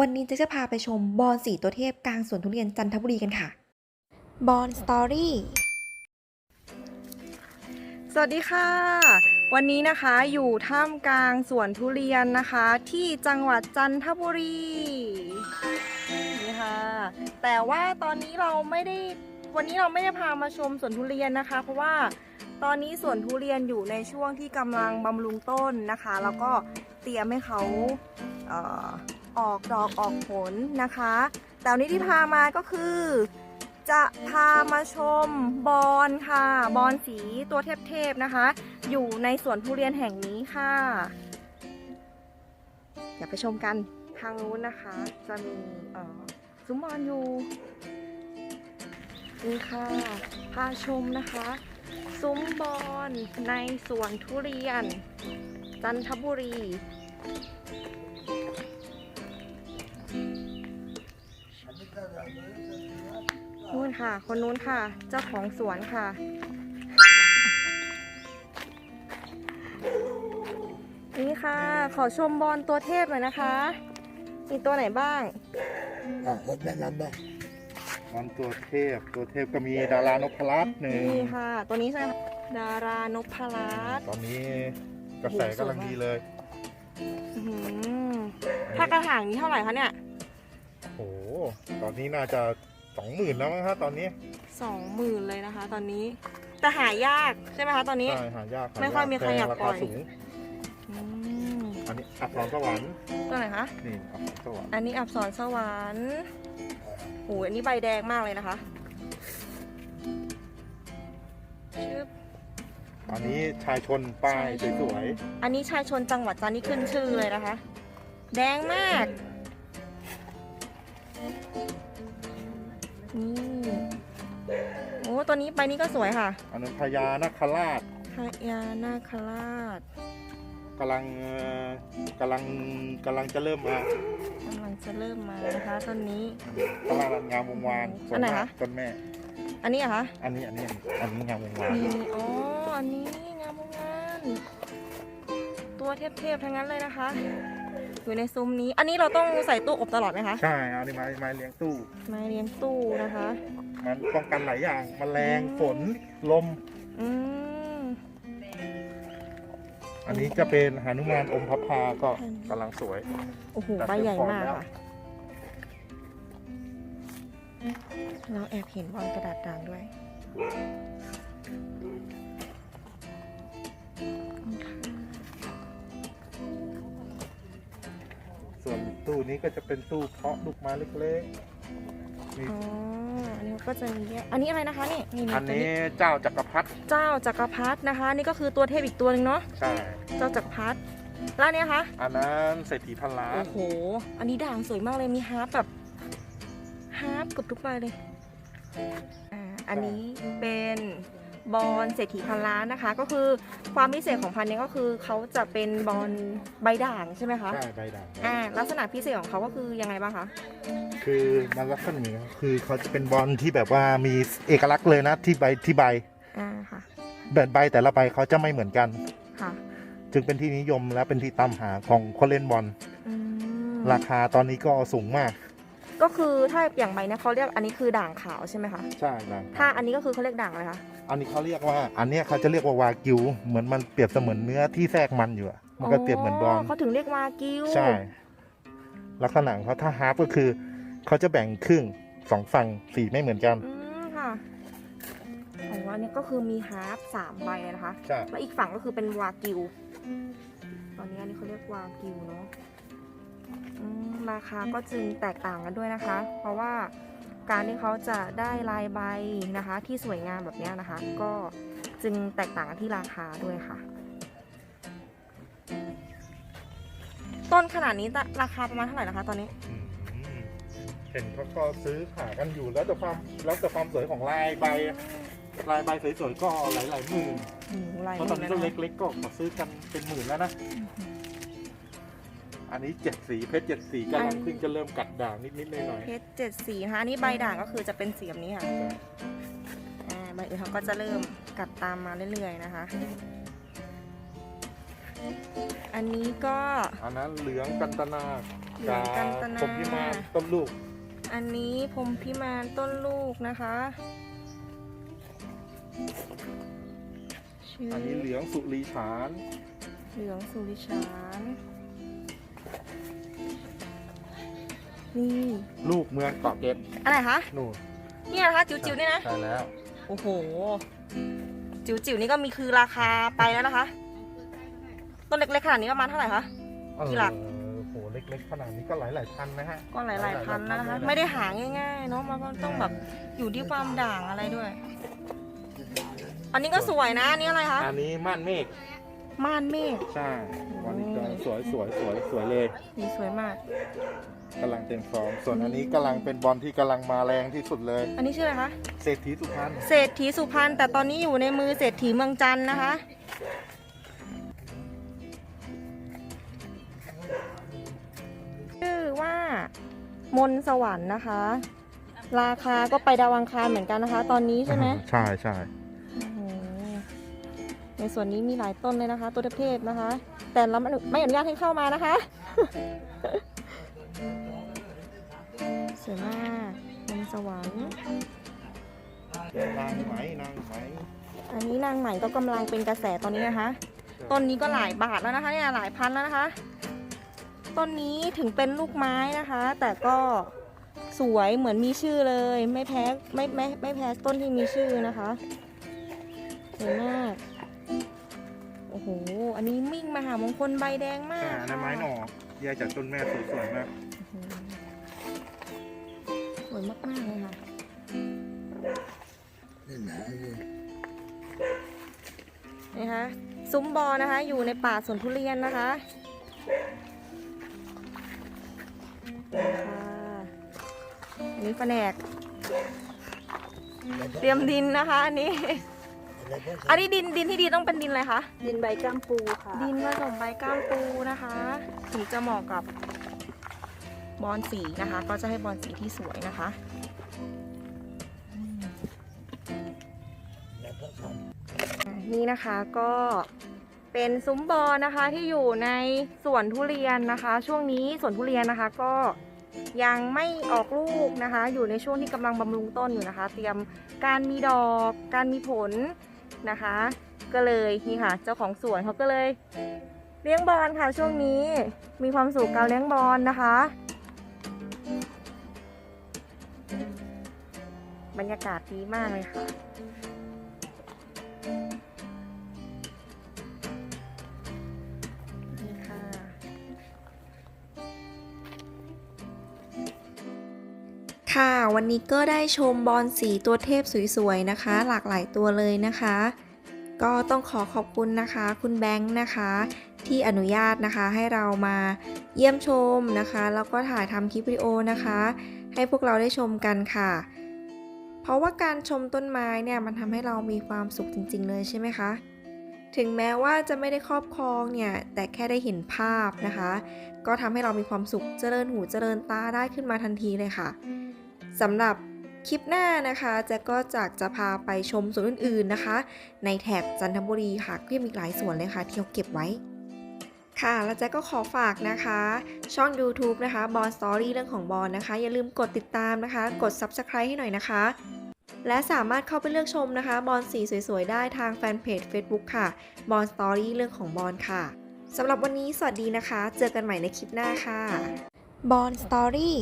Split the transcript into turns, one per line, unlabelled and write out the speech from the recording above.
วันนี้เจะจะพาไปชมบอนสีตัวเทพกลางสวนทุเรียนจันทบุรีกันค่ะ บอนสตอรี่
สวัสดีค่ะ วันนี้นะคะอยู่ท่ามกลางสวนทุเรียนนะคะ ที่จังหวัดจันทบุรีนี่ค่ะ แต่ว่าตอนนี้เราไม่ได้ วันนี้เราไม่ได้พามาชมสวนทุเรียนนะคะ เพราะว่าตอนนี้สวนทุเรียนอยู่ในช่วงที่กำลังบำรุงต้นนะคะ แล้วก็เตรียมให้เขาเออกดอกออกผลนะคะ แต่วันนี้ที่พามาก็คือ จะพามาชมบอนค่ะ บอนสีตัวเทพๆนะคะ อยู่ในสวนทุเรียนแห่งนี้ค่ะ อย่าไปชมกันทางนู้นนะคะ จะมีซุ้มบอนอยู่นี่ค่ะ พาชมนะคะ ซุ้มบอนในสวนทุเรียน จันทบุรี นู่นค่ะ คนนู้นค่ะ เจ้าของสวนค่ะ นี่ค่ะ ขอชมบอลตัวเทพหน่อยนะคะ มีตัวไหนบ้าง
อะแนะนำนะ
วันตัวเทพตัวเทพก็มีดารานพรัตน์หนึ่ง
นี่ค่ะ ตัวนี้ใช่ไหมคะดารานพรัตน์
ตอนนี้กระแสกำลังดีเลย
อื้อหือถ้ากระถางนี้เท่าไหร่คะเนี่ย
โอ้โห ตอนนี้น่าจะสองหมื่นแล้วมั้งฮะตอนนี้
สองหมื่นเลยนะคะ ตอนนี้แต่หายากใช่ไหมคะตอนนี้
ใช่หายากหา
ไม่ค่อยมีใครอยาก
แพงรา
ปล่
คา
อย
สูง
อืม
อันนี้อักษรสวรรค์
ตัวไหนคะ
นี่อักษรสวรรค์
อันนี้อับสรสวรรค์โอ้ยอันนี้ใบแดงมากเลยนะคะชึบ
อันนี้ชายชนป้ายสวย
อันนี้ชายชนจังหวัดจันทร์นี่ขึ้นชื่อเลยนะคะ แดงมาก นี่โอ้ตัวนี้ใบนี้ก็สวยค่ะ
ๆอันนั้นพญานาคราช
พญานาคราช
กำลังเอ่อกำลังกำลังจะเริ่มมากำ
ลังจะเริ่มมานะคะต้นนี้
กำลังงามวงวานสวย
อันไหน
มา
คะ
กต้นแม่
อันนี้เหรอะคะ
อันนี้อันนี้อันนี้งามวงวาน
นี่อ๋ออันนี้งามวงงานตัวเทพๆทั้งนั้นเลยนะคะ อยู่ในซุ้มนี้ อันนี้เราต้องใส่ตู้อบตลอดไหมคะ
ใช่อันนี้ไม้ไม้เลี้ยงตู้
ไม้เลี้ยงตู้นะคะ
มันป้องกันหลายอย่างมแมลงฝนลม
อืม
อันนี้จะเป็นหานุมานอมพระพาก็กำลังสวย
โอ้โห
แต่
ใบใหญ่มาก
เตรียมพร้อมแล้ว
ค่ะ เราแอบเห็นบอลกระดาษด่างด้วย
ตู้นี้ก็จะเป็นตู้เพาะลูกไม้เล็กๆมี
อ๋ออันนี้ก็จะมีแยกอันนี้อะไรนะคะนี่นี่
อัน
ตัว
นี้เจ้าจักรพรรดิ
เจ้าจักรพรรดินะคะ นี่ก็คือตัวเทพอีกตัวหนึ่งเนาะ
ใช่
เจ้าจักรพรรดิแล้วอันเนี้ยคะ
อันนั้นเศรษฐีพันล้า
โอ้
น
โห อันนี้ด่างสวยมากเลยมีฮาร์ปแบบฮาร์ปเกือบทุกใบเลยอ่าอันนี้เป็น บอลเศรษฐีพันล้านนะคะ ก็คือความพิเศษของพันธุ์เนี้ก็คือเขาจะเป็นบอลใบด่างใช่ไหมคะ
ใช่ใบด่าง
อ่าลักษณะพิเศษของเขาก็คือยังไงบ้างคะ
คือมันลักษณะนี้คือเขาจะเป็นบอลที่แบบว่ามีเอกลักษณ์เลยนะที่ใบที่ใบ
อ่าค่ะ
แบบใบแต่ละใบเขาจะไม่เหมือนกัน
ค่ะ
จึงเป็นที่นิยมและเป็นที่ตามหาของคนเล่นบอล
อืม
ราคาตอนนี้ก็สูงมาก
ก็คือถ้าอย่างใบเนี้ยเขาเรียกอันนี้คือด่างขาวใช่ไหมคะ
ใช่ด่าง
ถ้าอันนี้ก็คือเขาเรียกด่างอะไรคะ
อันนี้เขาเรียกว่า อันเนี้ยเขาจะเรียกว่าวากิว เหมือนมันเปรียบเสมือนเนื้อที่แทรกมันอยู่อะมันก็เปรียบเหมือนบอล
เขาถึงเรียกวากิว
ใช่ ลักษณะของเขาถ้าฮาร์ปก็คือเขาจะแบ่งครึ่งสองฝั่งสีไม่เหมือนกัน
อืมค่ะของว่าเนี่ยก็คือมีฮาร์ปสามใบเลยนะคะ
ใช่
แล้วอีกฝั่งก็คือเป็นวากิว ตอนนี้อันนี้เขาเรียกวากิวเนาะอืม ราคาก็จึงแตกต่างกันด้วยนะคะ เพราะว่าการที่เขาจะได้ลายใบนะคะ ที่สวยงามแบบเนี้ยนะคะ ก็จึงแตกต่างกันที่ราคาด้วยค่ะ ต้นขนาดนี้ราคาประมาณเท่าไหร่นะคะ ตอนนี้
อืมเห็นเขาก็ซื้อขายกันอยู่แล้วแต่ความแล้วแต่ความสวยของลายใบลายใบสวยๆก็หลายๆหมื่น
โอ้โหลาย
เพราะตอนนี้ต้น
เลยะ
เล็กๆก็ขอซื้อกันเป็นหมื่นแล้วนะ อันนี้เจ็ดสีเพชรเจ็ดสีกำลังเพิ่งจะเริ่มกัดด่างนิดๆหน่อย
เพชรเจ็ดสีนะคะอันนี้ใบด่างก็คือจะเป็นสีแบบนี้ค่ะอ่าใบอื่นเขาก็จะเริ่มกัดตามมาเรื่อยๆนะคะ อันนี้ก็
ๆอันนั้นเหลืองกันตนา
เหลืองกันตนา
ผมพิมานต้นลูก
อันนี้พรหมพิมานต้นลูกนะคะชื่อ
อันนี้เหลืองสุรีฐาน
เหลืองสุริชาน นี่
ลูกเมืองเกาะเกร็ด
อะไรคะ
นู่น
เนี่ยนะคะจิ๋วๆเนี่ยนะ
ใช่แล้ว
โอ้โห จิ๋วๆนี่ก็มีคือราคาไปแล้วนะคะ ต้นเล็กๆขนาดนี้ประมาณเท่าไหร่คะกี่หลัก
เออโหเล็กๆขนาดนี้ก็หลายๆพันนะฮะ
ก็หลายๆพันนะคะ ไม่ได้หาง่ายๆเนาะ มันก็ต้องแบบอยู่ที่ความด่างอะไรด้วย อันนี้ก็สวยนะ อันนี้อะไรคะ
อันนี้ม่านเมฆ
ม่านเมฆ
ใช่วันนี้ก็สวยสวยสวยสวยเลย
สีสวยมาก
กำลังเต็มฟอร์มส่วนอันนี้กำลังเป็นบอลที่กำลังมาแรงที่สุดเลย
อันนี้ชื่ออะไรคะ
เศรษฐีสุพรรณ
เศรษฐีสุพรรณแต่ตอนนี้อยู่ในมือเศรษฐีเมืองจันทร์นะคะ ชื่อว่ามนต์สวรรค์นะคะ ราคาก็ไปดาวังคารเหมือนกันนะคะ ตอนนี้ใช่ไหม
ใช่ใช่
โอ้โหในส่วนนี้มีหลายต้นเลยนะคะ ตัวเทพๆนะคะ แต่เราไม่ไม่อนุญาตให้เข้ามานะคะ สวยมากมนต์สวรรค์
นางไหมนางไหม
อันนี้นางใหม่ก็กำลังเป็นกระแสตอนนี้นะคะ ต้นนี้ก็หลายบาทแล้วนะคะเนี่ยหลายพันแล้วนะคะ ต้นนี้ถึงเป็นลูกไม้นะคะ แต่ก็สวยเหมือนมีชื่อเลย ไม่แพ้ไม่ไม่ไม่แพ้ต้นที่มีชื่อนะคะสวยมากโอ้โหอันนี้มิ่งมหามงคลใบแดงมา
ใช่
ก
อันนั้นไม้หน่อแยกจากต้นแม่สวยๆมาก
โอ้โหส วยมากๆเลยค่ะ
นี่แหละไอ้นี่
นะคะซุ้มบอนะคะ อยู่ในป่าสวนทุเรียนนะคะนี่ค่ะอันนี้แผนก เตรียมดินนะคะอันนี้
แล้วก็
อันนี้ดินดินที่ดีต้องเป็นดินอะไรคะ
ดินใบก้ามปูค่ะ
ดินผสมใบก้ามปูนะคะ ถึงจะเหมาะกับ บอลสีนะคะ ก็จะให้บอลสีที่สวยนะคะ นี่นะคะก็เป็นซุ้มบอลนะคะที่อยู่ในสวนทุเรียนนะคะ ช่วงนี้สวนทุเรียนนะคะก็ยังไม่ออกลูกนะคะ อยู่ในช่วงที่กำลังบำรุงต้นอยู่นะคะ เตรียมการมีดอกการมีผลนะคะ ก็เลยนี่ค่ะ เจ้าของสวนเขาก็เลยเลี้ยงบอลค่ะช่วงนี้มีความสุขการเลี้ยงบอลนะคะ บรรยากาศดีมากเลยค่ะนี่ค่ะ
ค่ะ วันนี้ก็ได้ชมบอลสีตัวเทพสวยๆนะคะ หลากหลายตัวเลยนะคะ ก็ต้องขอขอบคุณนะคะ คุณแบงค์นะคะ ที่อนุญาตนะคะให้เรามาเยี่ยมชมนะคะ แล้วก็ถ่ายทำคลิปวิดีโอนะคะ ให้พวกเราได้ชมกันค่ะ เพราะว่าการชมต้นไม้เนี่ยมันทำให้เรามีความสุขจริง ๆ เลยใช่ไหมคะ ถึงแม้ว่าจะไม่ได้ครอบครองเนี่ยแต่แค่ได้เห็นภาพนะคะ ก็ทำให้เรามีความสุขเจริญหูเจริญตาได้ขึ้นมาทันทีเลยค่ะสำหรับคลิปหน้านะคะแจะก็จากจะพาไปชมสวนอื่นๆนะคะ ในแถบจันทบุรีค่ะก็ยังมีหลายสวนเลยค่ะที่เขาเก็บไว้ ค่ะ แล้วแจ๊กก็ขอฝากนะคะ ช่อง YouTube นะคะบอลสตอรี่เรื่องของบอลนะคะ อย่าลืมกดติดตามนะคะ กด Subscribe ให้หน่อยนะคะ และสามารถเข้าไปเลือกชมนะคะ บอลสีสวยๆ ได้ทางแฟนเพจ Facebook ค่ะ บอลสตอรี่เรื่องของบอลค่ะสำหรับวันนี้สวัสดีนะคะ เจอกันใหม่ในคลิปหน้าค่ะบอลสตอรี่